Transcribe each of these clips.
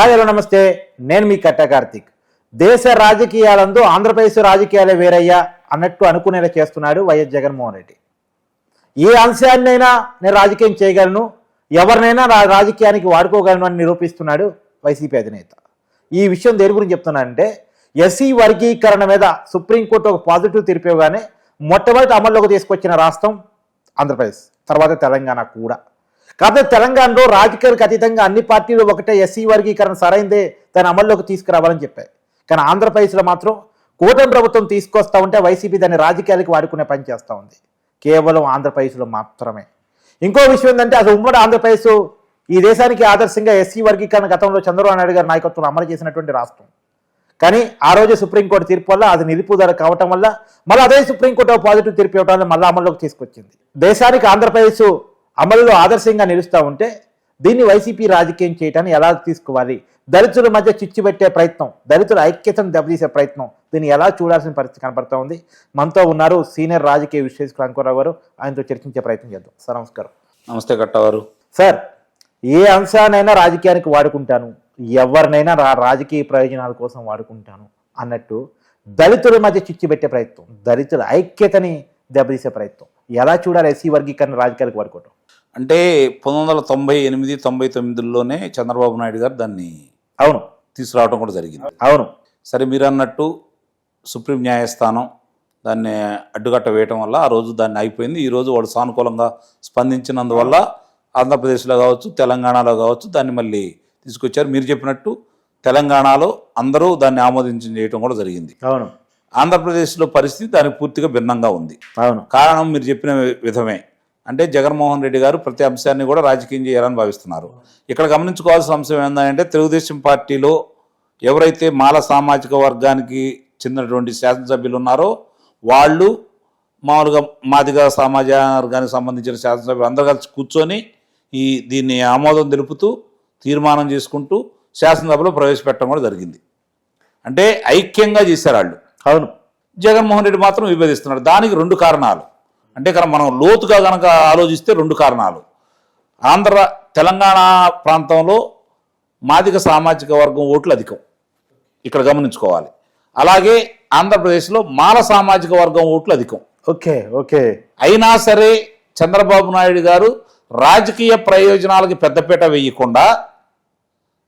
Hi hello నమస్తే. నేను మీ కట్ట కార్తిక్. దేశ రాజకీయాలందు ఆంధ్రప్రదేశ్ రాజకీయాలే వేరయ్యా అన్నట్టు అనుకునేలా చేస్తున్నాడు వైఎస్ జగన్మోహన్ రెడ్డి. ఏ అంశాన్నైనా నేను రాజకీయం చేయగలను ఎవరినైనా నా రాజకీయానికి వాడుకోగలను అని నిరూపిస్తున్నాడు వైసీపీ అధినేత. ఈ విషయం దేని గురించి చెప్తున్నానంటే ఎస్సీ వర్గీకరణ మీద సుప్రీంకోర్టు ఒక పాజిటివ్ తీర్పు మొట్టమొదటి అమల్లోకి తీసుకొచ్చిన రాష్ట్రం ఆంధ్రప్రదేశ్ తర్వాత తెలంగాణ కూడా. కాకపోతే తెలంగాణలో రాజకీయాలకు అతీతంగా అన్ని పార్టీలు ఒకటే ఎస్సీ వర్గీకరణ సరైందే దాని అమల్లోకి తీసుకురావాలని చెప్పాయి. కానీ ఆంధ్రప్రదేశ్లో మాత్రం కూటమి ప్రభుత్వం తీసుకొస్తా ఉంటే వైసీపీ దాన్ని రాజకీయాలకు వాడుకునే పని చేస్తూ ఉంది. కేవలం ఆంధ్రప్రదేశ్లో మాత్రమే. ఇంకో విషయం ఏంటంటే అసలు ఉమ్మడి ఆంధ్రప్రదేశ్ ఈ దేశానికి ఆదర్శంగా ఎస్సీ వర్గీకరణ గతంలో చంద్రబాబు నాయుడు గారి నాయకత్వం అమలు చేసినటువంటి రాష్ట్రం. కానీ ఆ రోజు సుప్రీంకోర్టు తీర్పు వల్ల అది నిలుపుదల కావటం వల్ల మళ్ళీ అదే సుప్రీంకోర్టు పాజిటివ్ తీర్పు ఇవ్వడం వల్ల మళ్ళీ అమల్లోకి తీసుకొచ్చింది. దేశానికి ఆంధ్రప్రదేశ్ అమలులో ఆదర్శంగా నిలుస్తూ ఉంటే దీన్ని వైసీపీ రాజకీయం చేయటాన్ని ఎలా తీసుకోవాలి? దళితుల మధ్య చిచ్చు పెట్టే ప్రయత్నం దళితుల ఐక్యతను దెబ్బతీసే ప్రయత్నం దీన్ని ఎలా చూడాల్సిన పరిస్థితి కనపడతా ఉంది? మనతో ఉన్నారు సీనియర్ రాజకీయ విశ్లేషకులు అంకురావు గారు. ఆయనతో చర్చించే ప్రయత్నం చేద్దాం. సార్ నమస్కారం. నమస్తే కట్టవారు సార్ ఏ అంశానైనా రాజకీయానికి వాడుకుంటాను. ఎవరినైనా రా రాజకీయ ప్రయోజనాల కోసం వాడుకుంటాను అన్నట్టు దళితుల మధ్య చిచ్చు పెట్టే ప్రయత్నం దళితుల ఐక్యతని దెబ్బతీసే ప్రయత్నం. ఎలా చూడాలి ఎస్సీ వర్గీకరణ రాజకీయాలకు వాడుకోవటం? అంటే పంతొమ్మిది వందల తొంభై ఎనిమిది తొంభై తొమ్మిదిలోనే చంద్రబాబు నాయుడు గారు దాన్ని అవును. తీసుకురావడం కూడా జరిగింది. అవును. సరే మీరు అన్నట్టు సుప్రీం న్యాయస్థానం దాన్ని అడ్డుకట్ట వేయటం వల్ల ఆ రోజు దాన్ని అయిపోయింది ఈ రోజు వాడు సానుకూలంగా స్పందించినందువల్ల ఆంధ్రప్రదేశ్లో కావచ్చు తెలంగాణలో కావచ్చు దాన్ని మళ్ళీ తీసుకొచ్చారు. మీరు చెప్పినట్టు తెలంగాణలో అందరూ దాన్ని ఆమోదించి చేయటం కూడా జరిగింది. అవును. ఆంధ్రప్రదేశ్లో పరిస్థితి దానికి పూర్తిగా భిన్నంగా ఉంది. అవును. కారణం మీరు చెప్పిన విధమే. అంటే జగన్మోహన్ రెడ్డి గారు ప్రతి అంశాన్ని కూడా రాజకీయం చేయాలని భావిస్తున్నారు. ఇక్కడ గమనించుకోవాల్సిన అంశం ఏంటంటే తెలుగుదేశం పార్టీలో ఎవరైతే మాల సామాజిక వర్గానికి చెందినటువంటి శాసనసభ్యులు ఉన్నారో వాళ్ళు మామూలుగా మాదిగ సామాజిక వర్గానికి సంబంధించిన శాసనసభ్యులు అందరూ కలిసి కూర్చొని ఈ దీన్ని ఆమోదం తెలుపుతూ తీర్మానం చేసుకుంటూ శాసనసభలో ప్రవేశపెట్టడం కూడా జరిగింది. అంటే ఐక్యంగా చేశారు వాళ్ళు. అవును. జగన్మోహన్ రెడ్డి మాత్రం విభేదిస్తున్నాడు. దానికి రెండు కారణాలు. అంటే కనుక మనం లోతుగా కనుక ఆలోచిస్తే రెండు కారణాలు. ఆంధ్ర తెలంగాణ ప్రాంతంలో మాదిక సామాజిక వర్గం ఓట్లు అధికం. ఇక్కడ గమనించుకోవాలి. అలాగే ఆంధ్రప్రదేశ్లో మాల సామాజిక వర్గం ఓట్లు అధికం. Okay okay. అయినా సరే చంద్రబాబు నాయుడు గారు రాజకీయ ప్రయోజనాలకి పెద్దపీట వేయకుండా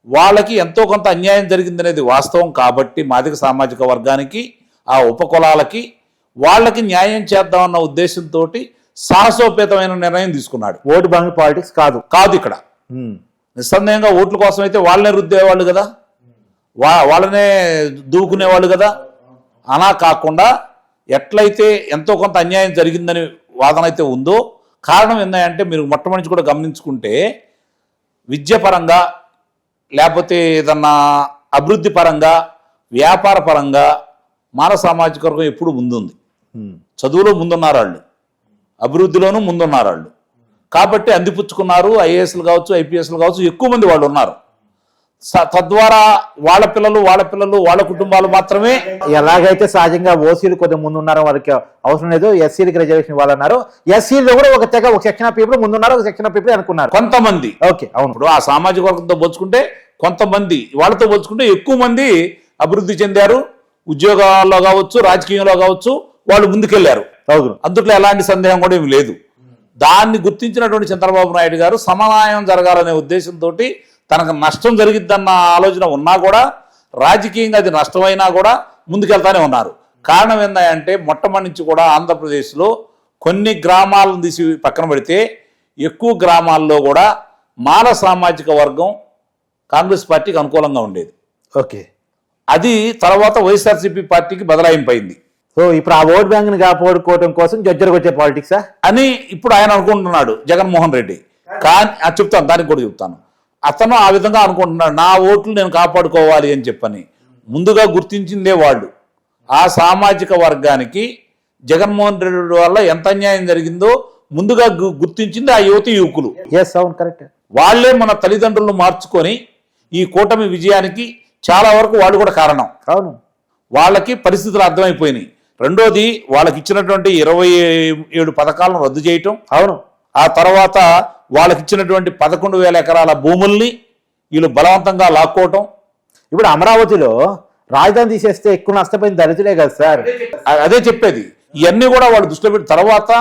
వాళ్ళకి ఎంతో కొంత అన్యాయం జరిగిందనేది వాస్తవం కాబట్టి మాదిక సామాజిక వర్గానికి ఆ ఉపకులాలకి వాళ్ళకి న్యాయం చేద్దామన్న ఉద్దేశంతో సాహసోపేతమైన నిర్ణయం తీసుకున్నాడు. ఓటు బ్యాంక్ పాలిటిక్స్ కాదు. కాదు ఇక్కడ. నిస్సందేహంగా ఓట్ల కోసం అయితే వాళ్ళనే రుద్దేవాళ్ళు కదా? వా వాళ్ళనే దూకునేవాళ్ళు కదా? అలా కాకుండా ఎట్లయితే ఎంతో కొంత అన్యాయం జరిగిందని వాదన అయితే ఉందో కారణం ఏంటంటే మీరు మొట్టమొదటి కూడా గమనించుకుంటే విద్యపరంగా లేకపోతే ఏదన్నా అభివృద్ధి పరంగా వ్యాపార పరంగా మానవ సామాజిక వర్గం ఎప్పుడు ముందుంది. చదువులో ముందున్నారు వాళ్ళు అభివృద్ధిలోనూ ముందున్నారు వాళ్ళు కాబట్టి అందిపుచ్చుకున్నారు ఐఏఎస్లు కావచ్చు ఐపీఎస్లు కావచ్చు ఎక్కువ మంది వాళ్ళు ఉన్నారు. తద్వారా వాళ్ళ పిల్లలు వాళ్ళ పిల్లలు వాళ్ళ కుటుంబాలు మాత్రమే ఎలాగైతే సహజంగా ఓసీలు కొద్దిగా ముందు ఉన్నారో వారికి అవసరం లేదు ఎస్సీలకి రిజర్వేషన్ ఇవ్వాలన్నారు. ఎస్సీలో కూడా ఒక తెగ ఒక సెక్షన్ ఆఫ్ పీపుల్ ముందున్నారు ఒక సెక్షన్ ఆఫ్ పీపుల్ అనుకున్నారు. కొంతమంది. ఓకే అవును. ఇప్పుడు ఆ సామాజిక వర్గంతో పోల్చుకుంటే కొంతమంది వాళ్ళతో పోల్చుకుంటే ఎక్కువ మంది అభివృద్ధి చెందారు ఉద్యోగాల్లో కావచ్చు రాజకీయంలో కావచ్చు వాళ్ళు ముందుకెళ్ళారు. అందుట్లో ఎలాంటి సందేహం కూడా ఏమి లేదు. దాన్ని గుర్తించినటువంటి చంద్రబాబు నాయుడు గారు సమన్వయం జరగాలనే ఉద్దేశంతో తనకు నష్టం జరిగిద్దన్న ఆలోచన ఉన్నా కూడా రాజకీయంగా అది నష్టమైనా కూడా ముందుకెళ్తానే ఉన్నారు. కారణం ఏంటంటే మొట్టమొదటి నుంచి కూడా ఆంధ్రప్రదేశ్లో కొన్ని గ్రామాలను తీసి పక్కన పెడితే ఎక్కువ గ్రామాల్లో కూడా మాల సామాజిక వర్గం కాంగ్రెస్ పార్టీకి అనుకూలంగా ఉండేది. ఓకే. అది తర్వాత వైఎస్ఆర్సీపీ పార్టీకి బదలాయింపైంది. సో ఇప్పుడు ఆ ఓట్ బ్యాంక్ని కాపాడుకోవడం కోసం జడ్జర్కి వచ్చే పాలిటిక్సా? అని ఇప్పుడు ఆయన అనుకుంటున్నాడు జగన్మోహన్ రెడ్డి. కానీ చెప్తాను దానికి కూడా చెప్తాను. అతను ఆ విధంగా అనుకుంటున్నాడు నా ఓట్లు నేను కాపాడుకోవాలి అని చెప్పని. ముందుగా గుర్తించిందే వాళ్ళు. ఆ సామాజిక వర్గానికి జగన్మోహన్ రెడ్డి వల్ల ఎంత అన్యాయం జరిగిందో ముందుగా గుర్తించింది ఆ యువతి యువకులు. ఎస్ అవును కరెక్ట్ వాళ్ళే మన తల్లిదండ్రులను మార్చుకొని ఈ కూటమి విజయానికి చాలా వరకు వాళ్ళు కూడా కారణం. అవును. వాళ్ళకి పరిస్థితులు అర్థమైపోయినాయి. రెండోది వాళ్ళకి ఇచ్చినటువంటి ఇరవై ఏడు పథకాలను రద్దు చేయటం. అవును. ఆ తర్వాత వాళ్ళకి ఇచ్చినటువంటి పదకొండు వేల ఎకరాల భూముల్ని వీళ్ళు బలవంతంగా లాక్కోవటం. ఇప్పుడు అమరావతిలో రాజధాని తీసేస్తే ఎక్కువ నష్టపోయింది దళితులే కదా సార్? అదే చెప్పేది. ఇవన్నీ కూడా వాళ్ళు దృష్టిలో పెట్టి తర్వాత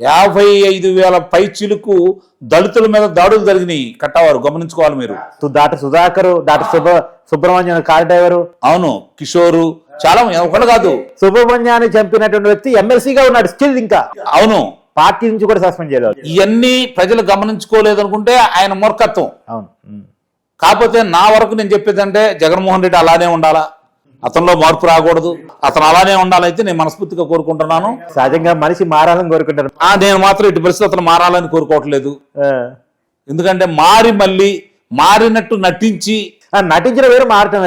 యాభై ఐదు వేల పై చిలుకు దళితుల మీద దాడులు జరిగినాయి. కట్టవారు గమనించుకోవాలి మీరు. Doctor Sudhakar doctor Subba Subrahmanyam car driver అవును కిషోరు చాలా ఒకడు కాదు. సుబ్రహ్మణ్యాన్ని చంపినటువంటి వ్యక్తి ఎమ్మెల్సీగా ఉన్నాడు స్టిల్ ఇంకా. అవును. పార్టీ నుంచి కూడా సస్పెండ్ చేయలేదు. ఇవన్నీ ప్రజలు గమనించుకోలేదు అనుకుంటే ఆయన మూర్ఖత్వం. అవును. కాకపోతే నా వరకు నేను చెప్పేదంటే జగన్మోహన్ రెడ్డి అలానే ఉండాలా? అతనిలో మార్పు రాకూడదు. అతను అలానే ఉండాలైతే నేను మనస్ఫూర్తిగా కోరుకుంటున్నాను. సహజంగా మనిషి మారాలని కోరుకుంటారు. ఆ నేను మాత్రం ఇటు పరిస్థితి అతను మారాలని కోరుకోవట్లేదు. ఎందుకంటే మారి మళ్ళీ మారినట్టు నటించి నటించిన వేరు మారటం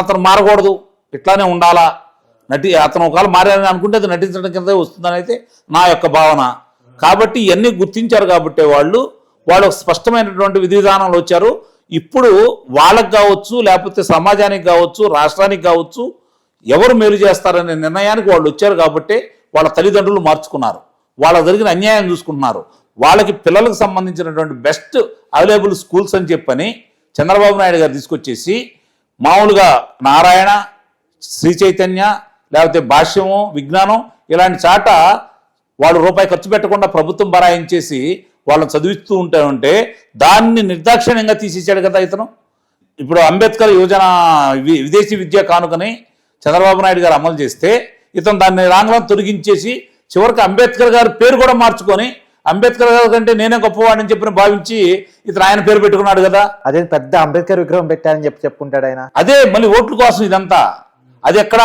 అతను మారకూడదు. ఇట్లానే ఉండాలా? నటి అతను ఒకవేళ మారాలని అనుకుంటే అది నటించడం కింద వస్తుందని అయితే నా యొక్క భావన. కాబట్టి ఇవన్నీ గుర్తించారు కాబట్టి వాళ్ళు. వాళ్ళు స్పష్టమైనటువంటి విధి విధానాలు వచ్చారు. ఇప్పుడు వాళ్ళకు కావచ్చు లేకపోతే సమాజానికి కావచ్చు రాష్ట్రానికి కావచ్చు ఎవరు మేలు చేస్తారనే నిర్ణయానికి వాళ్ళు వచ్చారు కాబట్టి వాళ్ళ తల్లిదండ్రులు మార్చుకున్నారు. వాళ్ళ జరిగిన అన్యాయం చూసుకుంటున్నారు. వాళ్ళకి పిల్లలకు సంబంధించినటువంటి బెస్ట్ అవైలబుల్ స్కూల్స్ అని చెప్పని చంద్రబాబు నాయుడు గారు తీసుకొచ్చేసి మామూలుగా నారాయణ శ్రీ చైతన్య లేకపోతే భాష్యము విజ్ఞానం ఇలాంటి చాట వాళ్ళు రూపాయి ఖర్చు పెట్టకుండా ప్రభుత్వం బరాయించేసి వాళ్ళని చదివిస్తూ ఉంటే ఉంటే దాన్ని నిర్దాక్షిణ్యంగా తీసేసాడు కదా ఇతను. ఇప్పుడు అంబేద్కర్ యోజన వి- విదేశీ విద్య కానుకని చంద్రబాబు నాయుడు గారు అమలు చేస్తే ఇతను దాన్ని రాంగ్లను తొలగించేసి చివరికి అంబేద్కర్ గారి పేరు కూడా మార్చుకొని అంబేద్కర్ గారి కంటే నేనే గొప్పవాడిని చెప్పిన భావించి ఇతను ఆయన పేరు పెట్టుకున్నాడు కదా. అదే పెద్ద అంబేద్కర్ విగ్రహం పెట్టారని చెప్పి చెప్పుకుంటాడు ఆయన. అదే మళ్ళీ ఓట్ల కోసం ఇదంతా. అది ఎక్కడ?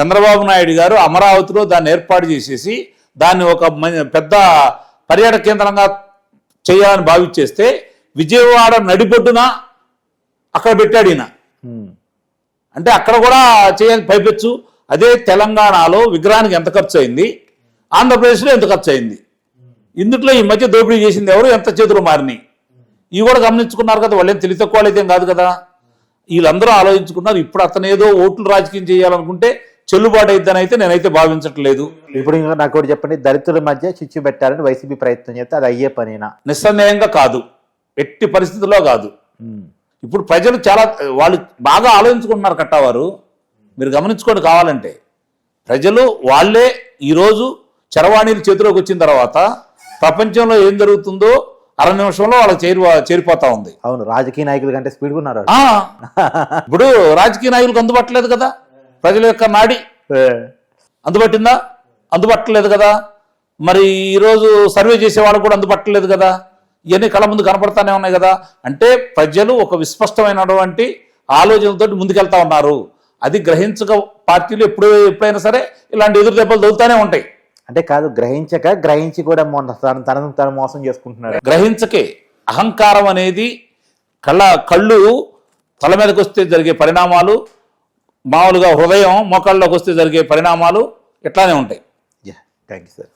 చంద్రబాబు నాయుడు గారు అమరావతిలో దాన్ని ఏర్పాటు చేసేసి దాన్ని ఒక పెద్ద పర్యాటక కేంద్రంగా చేయాలని భావించేస్తే విజయవాడ నడిబొడ్డున అక్కడ పెట్టాడు ఈయన. అంటే అక్కడ కూడా చేయాలి పైపెచ్చు. అదే తెలంగాణలో విగ్రహానికి ఎంత ఖర్చు అయింది ఆంధ్రప్రదేశ్లో ఎంత ఖర్చు అయింది ఇందుట్లో ఈ మధ్య దోపిడీ చేసింది ఎవరు? ఎంత చేతులు మారినాయి ఇవి కూడా గమనించుకున్నారు కదా వాళ్ళేం తెలివి తక్కువ వాళ్ళైతే కాదు కదా. వీళ్ళందరూ ఆలోచించుకున్నారు. ఇప్పుడు అతను ఏదో ఓట్లు రాజకీయం చేయాలనుకుంటే చెల్లుబాటు అయిద్దని అయితే నేనైతే భావించట్లేదు. ఇప్పుడు ఇంకా నాకు ఒకటి చెప్పండి దళితుల మధ్య చిచ్చు పెట్టాలని వైసీపీ ప్రయత్నం చేస్తే అది అయ్యే పనేనా? నిస్సందేహంగా కాదు. ఎట్టి పరిస్థితుల్లో కాదు. ఇప్పుడు ప్రజలు చాలా వాళ్ళు బాగా ఆలోచించుకుంటున్నారు కట్టవారు. మీరు గమనించుకోండి కావాలంటే. ప్రజలు వాళ్ళే ఈరోజు చరవాణిలు చేతిలోకి వచ్చిన తర్వాత ప్రపంచంలో ఏం జరుగుతుందో అర నిమిషంలో వాళ్ళకి చేరి చేరిపోతా ఉంది. అవును రాజకీయ నాయకుల కంటే స్పీడ్గా ఉన్నారు ఇప్పుడు రాజకీయ నాయకులకు అందుబాట్లేదు కదా. ప్రజల యొక్క నాడి. అందుబట్టిందా? అందుబట్టలేదు కదా. మరి ఈరోజు సర్వే చేసే వాళ్ళకు కూడా అందుబట్టలేదు కదా. ఇవన్నీ కళ్ళ ముందు కనపడతానే ఉన్నాయి కదా. అంటే ప్రజలు ఒక విస్పష్టమైనటువంటి ఆలోచనలతోటి ముందుకెళ్తా ఉన్నారు. అది గ్రహించక పార్టీలు ఎప్పుడు ఎప్పుడైనా సరే ఇలాంటి ఎదురు దెబ్బలు దొరుకుతానే ఉంటాయి. అంటే కాదు గ్రహించక గ్రహించి కూడా మొన్న తన తనను తను మోసం చేసుకుంటున్నాడు. గ్రహించకే అహంకారం అనేది కళ్ళ కళ్ళు తల మీదకి వస్తే జరిగే పరిణామాలు మామూలుగా హృదయం మోకాళ్ళలోకి వస్తే జరిగే పరిణామాలు ఇట్లానే ఉంటాయి. Thank you sir